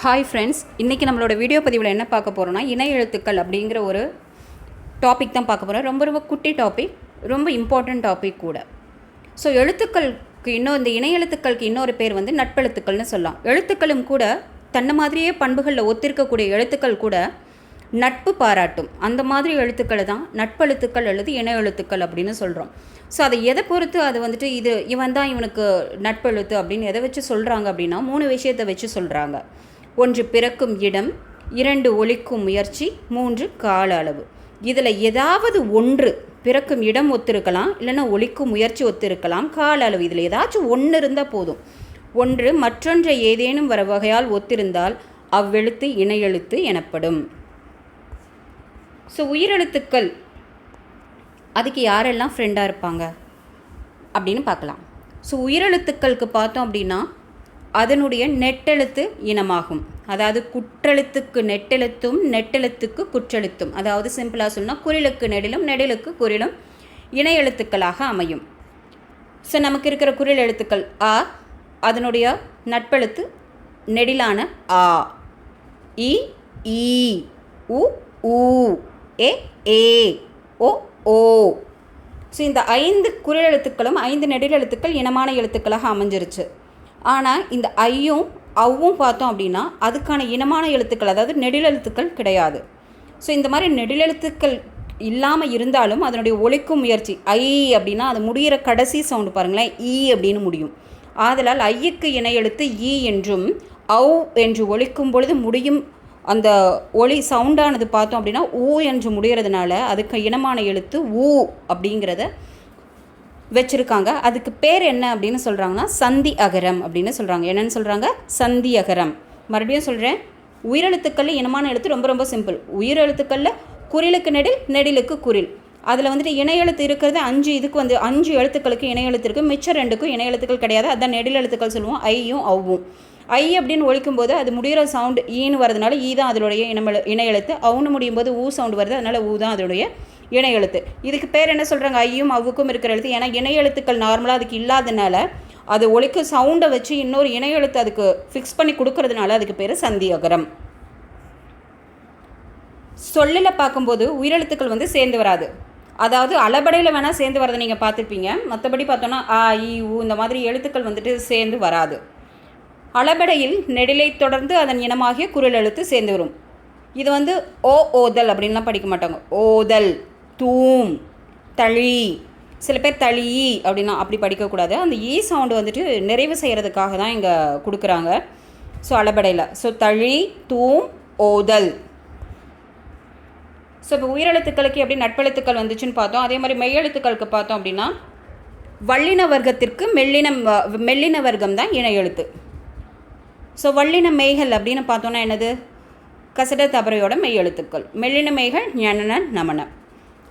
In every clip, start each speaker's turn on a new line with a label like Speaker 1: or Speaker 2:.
Speaker 1: Hi friends இன்றைக்கி நம்மளோட video பதிவில் என்ன பார்க்க போகிறோன்னா இணை எழுத்துக்கள் அப்படிங்கிற ஒரு டாபிக் தான் பார்க்க போகிறோம் ரொம்ப ரொம்ப குட்டி டாபிக் ரொம்ப இம்பார்ட்டண்ட் டாபிக் கூட. ஸோ எழுத்துக்களுக்கு இன்னும் இந்த இணை எழுத்துக்களுக்கு இன்னொரு பேர் வந்து நட்பெழுத்துக்கள்னு சொல்லலாம். எழுத்துக்களும் கூட தன்ன மாதிரியே பண்புகளில் ஒத்திருக்கக்கூடிய எழுத்துக்கள் கூட நட்பு பாராட்டும். அந்த மாதிரி எழுத்துக்களை தான் நட்பெழுத்துக்கள் அல்லது இணை எழுத்துக்கள் அப்படின்னு சொல்கிறோம் ஸோ அதை எதை பொறுத்து அது வந்துட்டு இது இவன் தான் இவனுக்கு நட்பெழுத்து அப்படின்னு எதை வச்சு சொல்கிறாங்க அப்படின்னா மூணு விஷயத்தை வச்சு சொல்கிறாங்க ஒன்று பிறக்கும் இடம் இரண்டு ஒழிக்கும் முயற்சி மூன்று கால அளவு. இதில் ஏதாவது ஒன்று பிறக்கும் இடம் ஒத்திருக்கலாம் இல்லைன்னா ஒழிக்கும் முயற்சி ஒத்திருக்கலாம் கால அளவு. இதில் ஏதாச்சும் ஒன்று இருந்தால் போதும். ஒன்று மற்றொன்றை ஏதேனும் வர வகையால் ஒத்திருந்தால் அவ்வெழுத்து இணையெழுத்து எனப்படும். ஸோ உயிரெழுத்துக்கள் அதுக்கு யாரெல்லாம் ஃப்ரெண்டாக இருப்பாங்க? அப்படின்னு பார்க்கலாம். ஸோ உயிரெழுத்துக்களுக்கு பார்த்தோம் அப்படின்னா அதனுடைய நெட்டெழுத்து இனமாகும். அதாவது குற்றெழுத்துக்கு நெட்டெழுத்தும் நெட்டெழுத்துக்கு குற்றெழுத்தும். அதாவது சிம்பிளாக சொன்னால் குரிலுக்கு நெடிலும் நெடிலுக்கு குறிலும் இணை எழுத்துக்களாக அமையும். ஸோ நமக்கு இருக்கிற குரில் எழுத்துக்கள் ஆ அதனுடைய நட்பெழுத்து நெடிலான ஆ. இ ஈ உ ஊ ஏ ஏ ஓ ஓ. ஸோ இந்த ஐந்து குறில் எழுத்துக்களும் ஐந்து நெடில் எழுத்துக்கள் இனமான எழுத்துக்களாக அமைஞ்சிருச்சு. ஆனால் இந்த ஐயும் அவ்வும் பார்த்தோம் அப்படின்னா அதுக்கான இனமான எழுத்துக்கள் அதாவது நெடில் எழுத்துக்கள் கிடையாது. ஸோ இந்த மாதிரி நெடிலெழுத்துக்கள் இல்லாமல் இருந்தாலும் அதனுடைய ஒழிக்கும் முயற்சி ஐ அப்படின்னா அது முடிகிற கடைசி சவுண்டு பாருங்களேன் ஈ அப்படின்னு முடியும். ஆதலால் ஐயுக்கு இணை எழுத்து ஈ என்றும் ஔ என்று ஒழிக்கும் பொழுது முடியும் அந்த ஒளி சவுண்டானது பார்த்தோம் அப்படின்னா ஊ என்று முடிகிறதுனால அதுக்கு இனமான எழுத்து ஊ அப்படிங்கிறத வச்சுருக்காங்க. அதுக்கு பேர் என்ன அப்படின்னு சொல்கிறாங்கன்னா சந்தி அகரம் அப்படின்னு சொல்கிறாங்க என்னென்னு சொல்கிறாங்க சந்தி அகரம். மறுபடியும் சொல்கிறேன் உயிரெழுத்துக்களில் இனமான எழுத்து ரொம்ப ரொம்ப சிம்பிள் உயிரெழுத்துக்களில் குறிலுக்கு நெடில் நெடிலுக்கு குறில் அதில் வந்துட்டு இணையெழுத்து இருக்கிறது அஞ்சு இதுக்கு வந்து அஞ்சு எழுத்துக்களுக்கு இணையெழுத்து இருக்குது மிச்சம் ரெண்டுக்கும் இணையெழுத்துக்கள் கிடையாது. அதான் நெடில் எழுத்துக்கள் சொல்லுவோம். ஐயும் அவ்வும் ஐ அப்படின்னு ஒழிக்கும் போது அது முடிகிற சவுண்டு ஈன்னு வரதுனால ஈ தான் அதனுடைய இனமெழு இணையெழுத்து அவுன்னு முடியும் போது ஊ சவுண்டு வருது. அதனால் ஊ தான் அதனுடைய இணை எழுத்து இதுக்கு பேர் என்ன சொல்கிறாங்க ஐயும் அவுக்கும் இருக்கிற எழுத்து. ஏன்னா இணை எழுத்துக்கள் நார்மலாக அதுக்கு இல்லாதனால அது ஒழிக்க சவுண்டை வச்சு இன்னொரு இணை எழுத்து அதுக்கு ஃபிக்ஸ் பண்ணி கொடுக்கறதுனால அதுக்கு பேர் சந்தி அகரம் சொல்லில் பார்க்கும்போது உயிரெழுத்துக்கள் வந்து சேர்ந்து வராது. அதாவது அளபடையில் வேணால் சேர்ந்து வரதை நீங்கள் பார்த்துருப்பீங்க. மற்றபடி பார்த்தோன்னா ஆ இ இந்த மாதிரி எழுத்துக்கள் வந்துட்டு சேர்ந்து வராது. அளபடையில் நெடிலை தொடர்ந்து அதன் இனமாகிய குரல் எழுத்து சேர்ந்து வரும். இது வந்து ஓ ஓதல் அப்படின்லாம் படிக்க மாட்டாங்க. ஓதல். தூம் தழி சில பேர் தளி அப்படின்னா அப்படி படிக்கக்கூடாது. அந்த e ஈ சவுண்டு வந்துட்டு நிறைவு செய்கிறதுக்காக தான் இங்கே கொடுக்குறாங்க. ஸோ அளபடையில் ஸோ தழி தூம் ஓதல். ஸோ இப்போ உயிரெழுத்துக்களுக்கு எப்படி நட்பெழுத்துக்கள் வந்துச்சுன்னு பார்த்தோம். அதே மாதிரி மெய்யெழுத்துக்களுக்கு பார்த்தோம் அப்படின்னா வல்லின வர்க்கத்திற்கு மெல்லின மெல்லின வர்க்கம் தான் இணை எழுத்து. ஸோ வல்லின மெய்கள் அப்படின்னு பார்த்தோன்னா என்னது? கசட தபரையோட மெய் எழுத்துக்கள் மெல்லின மெய்கள் ஞனன நமன.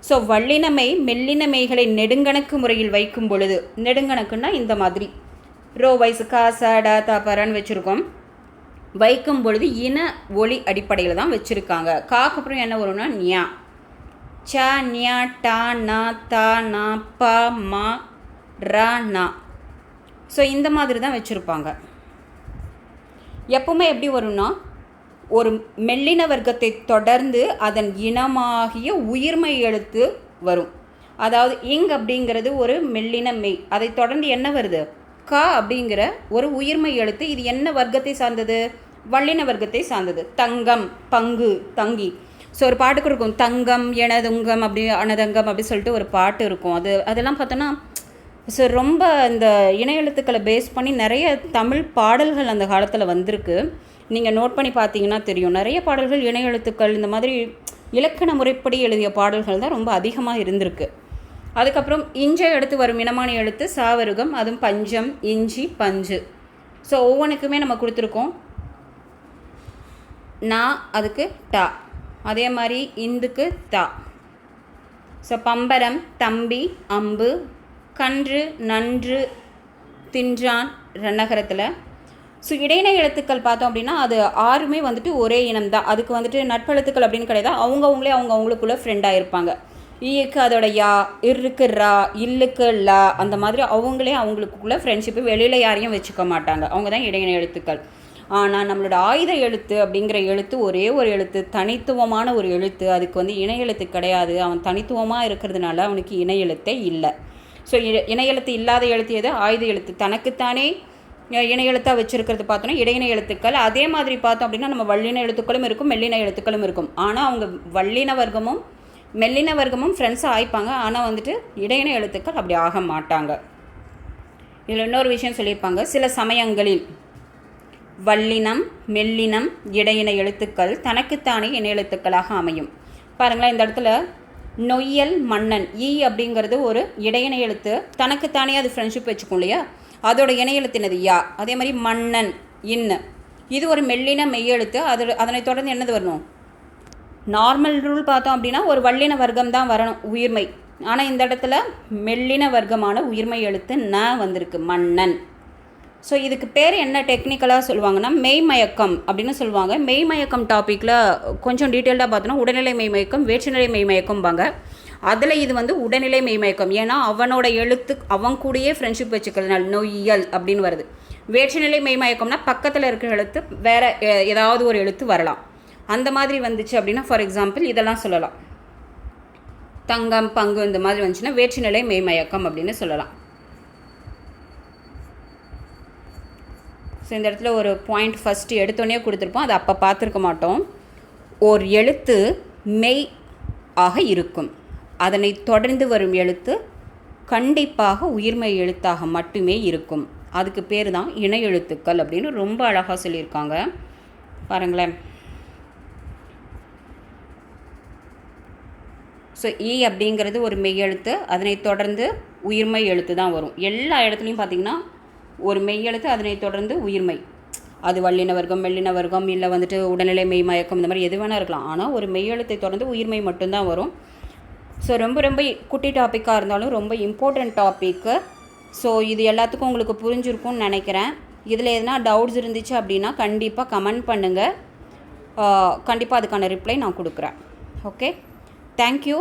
Speaker 1: ஸோ வள்ளினமை மெல்லினமைகளை நெடுங்கணக்கு முறையில் வைக்கும் பொழுது நெடுங்கணக்குன்னா இந்த மாதிரி. ரோ வைஸ் காசா டா தபரன்னு வச்சுருக்கோம். வைக்கும் பொழுது இன ஒளி அடிப்படையில் தான் வச்சுருக்காங்க. காக்கு அப்புறம் என்ன வரும்னா நியா ச நியா டா நா தா நா ப மா ரா நா. ஸோ இந்த மாதிரி தான் வச்சுருப்பாங்க. எப்பவுமே எப்படி வரும்னா ஒரு மெல்லின வர்க்கத்தை தொடர்ந்து அதன் இனமாகிய உயிர்மை எழுத்து வரும். அதாவது இங் அப்படிங்கிறது ஒரு மெல்லின மெய். அதை தொடர்ந்து என்ன வருது? க அப்படிங்கிற ஒரு உயிர்மை எழுத்து. இது என்ன வர்க்கத்தை சார்ந்தது? வல்லின வர்க்கத்தை சார்ந்தது. தங்கம் பங்கு தங்கி. ஸோ ஒரு பாட்டுக்கு இருக்கும். தங்கம் எனதுங்கம் அப்படி அனதங்கம் அப்படி சொல்லிட்டு ஒரு பாட்டு இருக்கும். அது அதெல்லாம் பார்த்தோன்னா ஸோ ரொம்ப இந்த இணையெழுத்துக்களை பேஸ் பண்ணி நிறைய தமிழ் பாடல்கள் அந்த காலத்தில் வந்திருக்கு. நீங்கள் நோட் பண்ணி பார்த்தீங்கன்னா தெரியும். நிறைய பாடல்கள் இணை எழுத்துக்கள் இந்த மாதிரி இலக்கண முறைப்படி எழுதிய பாடல்கள் தான் ரொம்ப அதிகமாக இருந்திருக்கு. அதுக்கப்புறம் இஞ்சை எடுத்து வரும் இனமான எழுத்து சாவருகம் அதுவும் பஞ்சம் இஞ்சி பஞ்சு. ஸோ ஒவ்வொன்றுக்குமே நம்ம கொடுத்துருக்கோம். நா அதுக்கு டா. அதே மாதிரி இந்துக்கு தா. ஸோ பம்பரம் தம்பி அம்பு கன்று நன்று தின்றான் ரன்னகரத்தில் ஸோ இடையினை எழுத்துக்கள் பார்த்தோம் அப்படின்னா அது ஆறுமே வந்துட்டு ஒரே இனம் தான் அதுக்கு வந்துட்டு நட்பெழுத்துக்கள் அப்படின்னு கிடையாது. அவங்கவுங்களே அவங்க அவங்களுக்குள்ள ஃப்ரெண்டாக இருப்பாங்க ஈக்கு அதோட யா இருக்கு ரா இல்லுக்கு லா அந்த மாதிரி அவங்களே அவங்களுக்குள்ள ஃப்ரெண்ட்ஷிப்பு வெளியில் யாரையும் வச்சுக்க மாட்டாங்க. அவங்க தான் இடையின எழுத்துக்கள். ஆனால் நம்மளோட ஆயுத எழுத்து அப்படிங்கிற எழுத்து ஒரே ஒரு எழுத்து தனித்துவமான ஒரு எழுத்து. அதுக்கு வந்து இணை எழுத்து கிடையாது. அவன் தனித்துவமாக இருக்கிறதுனால அவனுக்கு இணை எழுத்தே இல்லை. ஸோ இணை எழுத்து இல்லாத எழுத்து எது? ஆயுத எழுத்து. தனக்குத்தானே இணையெழுத்தாக வச்சுருக்கிறது பார்த்தோன்னா இடையின எழுத்துக்கள். அதே மாதிரி பார்த்தோம் அப்படின்னா நம்ம வல்லின எழுத்துக்களும் இருக்கும் மெல்லின எழுத்துக்களும் இருக்கும். ஆனால் அவங்க வல்லின வர்க்கமும் மெல்லின வர்க்கமும் ஃப்ரெண்ட்ஸாக ஆயிப்பாங்க. ஆனால் வந்துட்டு இடையின எழுத்துக்கள் அப்படி ஆக மாட்டாங்க. இதில் இன்னொரு விஷயம் சொல்லியிருப்பாங்க. சில சமயங்களில் வல்லினம் மெல்லினம் இடையின எழுத்துக்கள் தனக்குத்தானே இணை எழுத்துக்களாக அமையும். பாருங்களேன் இந்த இடத்துல நொய்யல் மன்னன் ஈ அப்படிங்கிறது ஒரு இடையின எழுத்து. தனக்குத்தானே அது ஃப்ரெண்ட்ஷிப் வச்சுக்கும் இல்லையா? அதோட இணையெழுத்தினது யா. அதே மாதிரி மன்னன் இன்னு. இது ஒரு மெல்லின மெய்யெழுத்து. அது அதனை தொடர்ந்து என்னது வரணும்? நார்மல் ரூல் பார்த்தோம் அப்படின்னா ஒரு வல்லின வர்க்கம் தான் வரணும் உயிர்மை. ஆனால் இந்த இடத்துல மெல்லின வர்க்கமான உயிர்மை எழுத்து ந வந்திருக்கு மன்னன். ஸோ இதுக்கு பேர் என்ன டெக்னிக்கலாக சொல்லுவாங்கன்னா மெய்மயக்கம் அப்படின்னு சொல்லுவாங்க. மெய்மயக்கம் டாப்பிக்கில் கொஞ்சம் டீட்டெயில்டாக பார்த்தோன்னா உடல்நிலை மெய்மயக்கம் வேற்றுநிலை மெய்மயக்கம்பாங்க. அதில் இது வந்து உடல்நிலை மெய்மயக்கம். ஏன்னா அவனோட எழுத்து அவன் கூடயே ஃப்ரெண்ட்ஷிப் வச்சுக்கிறதுனால நொய்யல் அப்படின்னு வருது. வேற்றுநிலை மெய்மயக்கம்னா பக்கத்தில் இருக்கிற எழுத்து வேற ஏதாவது ஒரு எழுத்து வரலாம். அந்த மாதிரி வந்துச்சு அப்படின்னா ஃபார் எக்ஸாம்பிள் இதெல்லாம் சொல்லலாம். தங்கம் பங்கு இந்த மாதிரி வந்துச்சுன்னா வேற்றுநிலை மெய்மயக்கம் அப்படின்னு சொல்லலாம். ஸோ இந்த இடத்துல ஒரு பாயிண்ட் ஃபஸ்ட்டு எடுத்தோடனே கொடுத்துருப்போம். அதை அப்போ பார்த்துருக்க மாட்டோம். ஓர் எழுத்து மெய் ஆக இருக்கும். அதனை தொடர்ந்து வரும் எழுத்து கண்டிப்பாக உயிர்மெய் எழுத்தாக மட்டுமே இருக்கும். அதுக்கு பேர் தான் இணை எழுத்துக்கள் அப்படின்னு ரொம்ப அழகாக சொல்லியிருக்காங்க. பாருங்களேன். ஸோ ஈ e அப்படிங்கிறது ஒரு மெய் எழுத்து அதனை தொடர்ந்து உயிர்மை எழுத்து தான் வரும். எல்லா இடத்துலையும் பார்த்தீங்கன்னா ஒரு மெய் எழுத்து அதனை தொடர்ந்து உயிர்மை. அது வல்லின வர்க்கம் மெல்லின வர்க்கம் இல்லை வந்துட்டு உடல்நிலை மெய் மயக்கம் இந்த மாதிரி எது வேணால் இருக்கலாம். ஆனால் ஒரு மெய் எழுத்தை தொடர்ந்து உயிர்மை மட்டும்தான் வரும். ஸோ ரொம்ப ரொம்ப குட்டி டாப்பிக்காக இருந்தாலும் ரொம்ப இம்பார்ட்டண்ட் டாப்பிக்கு ஸோ இது எல்லாத்துக்கும் உங்களுக்கு புரிஞ்சிருக்கும்னு நினைக்கிறேன். இதில் எதனா டவுட்ஸ் இருந்துச்சு அப்படின்னா கண்டிப்பாக கமெண்ட் பண்ணுங்கள் கண்டிப்பாக அதுக்கான ரிப்ளை நான் கொடுக்குறேன். Okay thank you